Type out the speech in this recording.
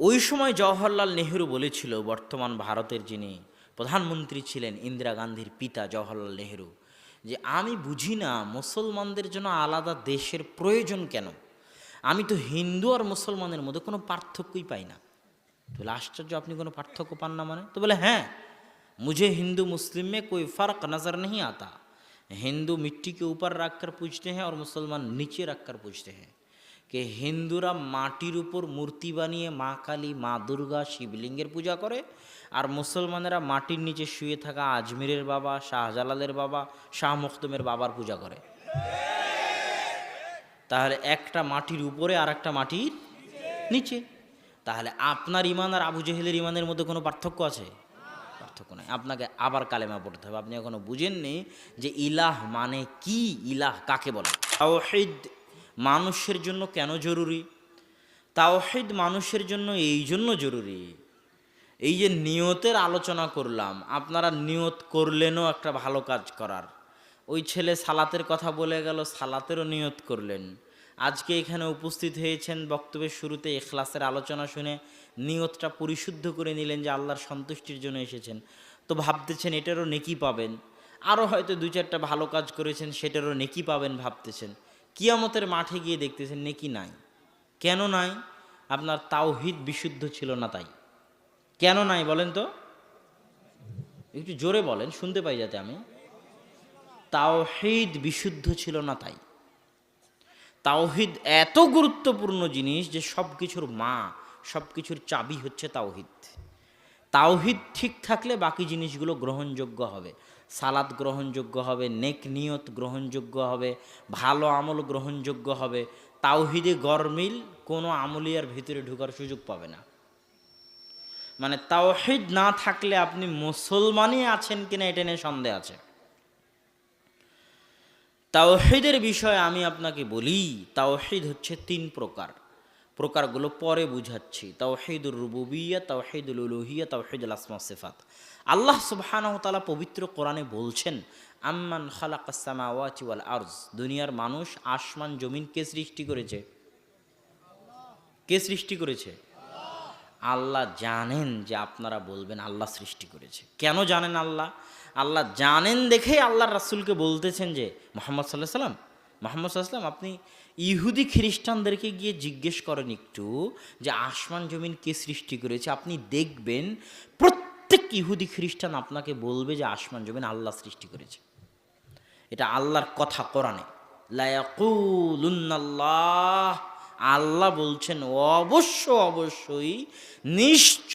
ওই সময় জওহরলাল নেহেরু বলেছিল বর্তমান ভারতের যিনি প্রধানমন্ত্রী ছিলেন ইন্দিরা গান্ধীর পিতা জওহরলাল নেহেরু যে আমি বুঝি না মুসলমানদের জন্য আলাদা দেশের প্রয়োজন কেন আমি তো হিন্দু আর মুসলমানের মধ্যে কোনো পার্থক্যই পাই না তো বলে আশ্চর্য আপনি কোনো পার্থক্য পান না মানে তো বলে হ্যাঁ मुझे हिंदू मुस्लिम में कोई फ़र्क नज़र नहीं आता हिंदू मिट्टी के ऊपर रख कर पूछते हैं और मुसलमान नीचे रख कर पूछते हैं कि হিন্দুরা মাটির উপর মূর্তি বানিয়ে মা কালী, মা দুর্গা, শিবলিঙ্গের পূজা করে, আর মুসলমানেরা মাটির নিচে শুয়ে থাকা আজমিরের বাবা, শাহজালালের বাবা, শাহ মুখদমের বাবার পূজা করে। তাহলে একটা মাটির উপরে আর একটা মাটির নিচে। তাহলে আপনার ইমান আর আবু জেহেলের ইমানের মধ্যে কোনো পার্থক্য আছে? পার্থক্য নাই। আপনাকে আবার কালেমা পড়তে হবে। আপনি এখনও বুঝেননি যে ইলাহ মানে কি? ইলাহ কাকে বলে? মানুষের জন্য কেন জরুরি? তাওহিদ মানুষের জন্য এই জন্য জরুরি। এই যে নিয়তের আলোচনা করলাম, আপনারা নিয়ত করলেনও একটা ভালো কাজ করার। ওই ছেলে সালাতের কথা বলে গেল, সালাতেরও নিয়ত করলেন। আজকে এখানে উপস্থিত হয়েছেন, বক্তব্যের শুরুতে এখলাসের আলোচনা শুনে নিয়তটা পরিশুদ্ধ করে নিলেন যে আল্লাহর সন্তুষ্টির জন্য এসেছেন। তো ভাবতেছেন এটারও নেকি পাবেন। আরও হয়তো দু চারটা ভালো কাজ করেছেন, সেটারও নেকি পাবেন ভাবতেছেন। কিয়ামতের মাঠে গিয়ে দেখতেছেন নেকি নাই। কেন নাই? আপনার তাওহিদ বিশুদ্ধ ছিল না তাই। কেন নাই বলেন তো? একটু জোরে বলেন, শুনতে পাই যাতে আমি। তাওহিদ বিশুদ্ধ ছিল না তাই। তাওহিদ এত গুরুত্বপূর্ণ জিনিস যে সব কিছুর মা সব কিছুর চাবি হচ্ছে তাওহিদ। তাওহিদ ঠিক থাকলে বাকি জিনিসগুলো গ্রহণযোগ্য হবে। সালাদ গ্রহণযোগ্য হবে, নেক নিয়ত গ্রহণযোগ্য হবে, ভালো আমল গ্রহণযোগ্য হবে। তাওহিদে গরমিল কোনো আমলিয়ার ভিতরে ঢোকার সুযোগ পাবে না। মানে তাওহিদ না থাকলে আপনি মুসলমানই আছেন কিনা এটা নিয়ে সন্দেহ আছে। তাওহিদের বিষয়ে আমি আপনাকে বলি, তাওহিদ হচ্ছে তিন প্রকার। প্রকারগুলো পরে বুঝাচ্ছি। তাওহিদুর রুবুবিয়া, তাওহিদুল উলুহিয়া, তাওহিদুল আসমা সিফাত। আল্লাহ সুবহানাহু ওয়া তাআলা পবিত্র কোরআনে বলছেন, আম্মান খালাকাস সামাওয়াতি ওয়াল আরজ দুনিয়ার মানুষ আসমান, জমিন কে সৃষ্টি করেছে? কে সৃষ্টি করেছে? আল্লাহ জানেন যে আপনারা বলবেন আল্লাহ সৃষ্টি করেছে। কেন জানেন আল্লাহ? আল্লাহ জানেন দেখেই আল্লাহ রাসুলকে বলতেছেন যে, মোহাম্মদ সাল্লাহ সাল্লাম মোহাম্মদ সাল্লাম আপনি ইহুদি খ্রিস্টানদেরকে গিয়ে জিজ্ঞেস করেন একটু যে আসমান জমিন কে সৃষ্টি করেছে? আপনি দেখবেন প্রত্যেক ইহুদি খ্রিস্টান আপনাকে বলবে যে আসমান জমিন আল্লাহ সৃষ্টি করেছে। এটা আল্লাহর কথা লায়াকুলুন্নাল্লাহ আল্লাহ বলছেন, অবশ্য অবশ্যই নিশ্চয়